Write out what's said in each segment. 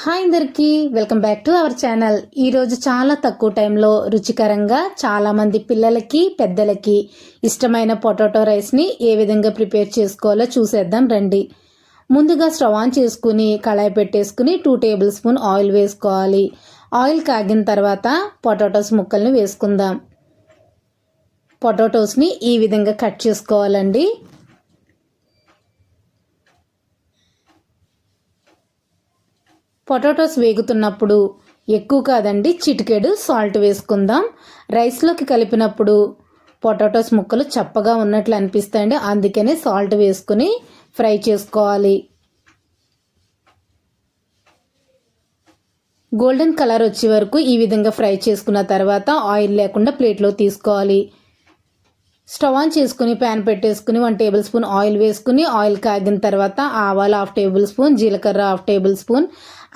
Hi అందరికీ welcome back to our channel. ఈరోజు చాలా తక్కువ టైంలో రుచికరంగా చాలామంది పిల్లలకి పెద్దలకి ఇష్టమైన పొటాటో రైస్ని ఏ విధంగా ప్రిపేర్ చేసుకోవాలో చూసేద్దాం రండి. ముందుగా స్టవ్ ఆన్ చేసుకుని కళాయి పెట్టేసుకుని టూ టేబుల్ స్పూన్ ఆయిల్ వేసుకోవాలి. ఆయిల్ కాగిన తర్వాత పొటాటోస్ ముక్కల్ని వేసుకుందాం. పొటాటోస్ని ఈ విధంగా కట్ చేసుకోవాలండి. పొటాటోస్ వేగుతున్నప్పుడు ఎక్కువ కాదండి చిటికెడు సాల్ట్ వేసుకుందాం. రైస్లోకి కలిపినప్పుడు పొటాటోస్ ముక్కలు చప్పగా ఉన్నట్లు అనిపిస్తాయండి అందుకనే సాల్ట్ వేసుకుని ఫ్రై చేసుకోవాలి. గోల్డెన్ కలర్ వచ్చే వరకు ఈ విధంగా ఫ్రై చేసుకున్న తర్వాత ఆయిల్ లేకుండా ప్లేట్లో తీసుకోవాలి. స్టవ్ ఆన్ చేసుకుని ప్యాన్ పెట్టేసుకుని వన్ టేబుల్ స్పూన్ ఆయిల్ వేసుకుని ఆయిల్ కాగిన తర్వాత ఆవాలు హాఫ్ టేబుల్ స్పూన్ జీలకర్ర హాఫ్ టేబుల్ స్పూన్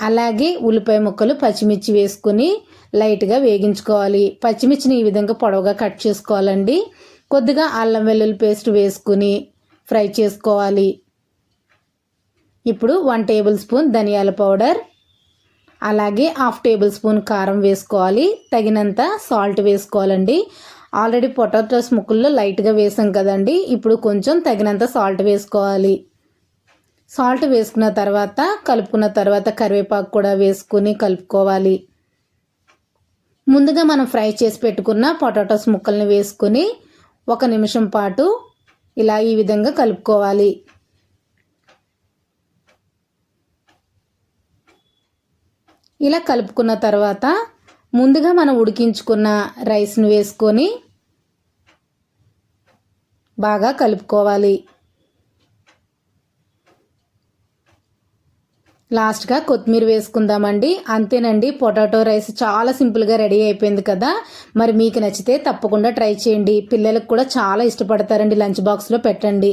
అలాగే ఉల్లిపాయ ముక్కలు పచ్చిమిర్చి వేసుకుని లైట్గా వేగించుకోవాలి. పచ్చిమిర్చిని ఈ విధంగా పొడవుగా కట్ చేసుకోవాలండి. కొద్దిగా అల్లం వెల్లుల్లి పేస్ట్ వేసుకుని ఫ్రై చేసుకోవాలి. ఇప్పుడు వన్ టేబుల్ స్పూన్ ధనియాల పౌడర్ అలాగే హాఫ్ టేబుల్ స్పూన్ కారం వేసుకోవాలి. తగినంత సాల్ట్ వేసుకోవాలండి. ఆల్రెడీ పొటాటోస్ ముక్కల్లో లైట్గా వేసాం కదండి. ఇప్పుడు కొంచెం తగినంత సాల్ట్ వేసుకోవాలి. సాల్ట్ వేసుకున్న తర్వాత కలుపుకున్న తర్వాత కరివేపాకు కూడా వేసుకుని కలుపుకోవాలి. ముందుగా మనం ఫ్రై చేసి పెట్టుకున్న పొటాటోస్ ముక్కల్ని వేసుకుని ఒక నిమిషం పాటు ఇలా ఈ విధంగా కలుపుకోవాలి. ఇలా కలుపుకున్న తర్వాత ముందుగా మనం ఉడికించుకున్న రైస్ను వేసుకొని బాగా కలుపుకోవాలి. లాస్ట్గా కొత్తిమీర వేసుకుందామండి. అంతేనండి పొటాటో రైస్ చాలా సింపుల్గా రెడీ అయిపోయింది కదా. మరి మీకు నచ్చితే తప్పకుండా ట్రై చేయండి. పిల్లలకు కూడా చాలా ఇష్టపడతారండి లంచ్ బాక్స్లో పెట్టండి.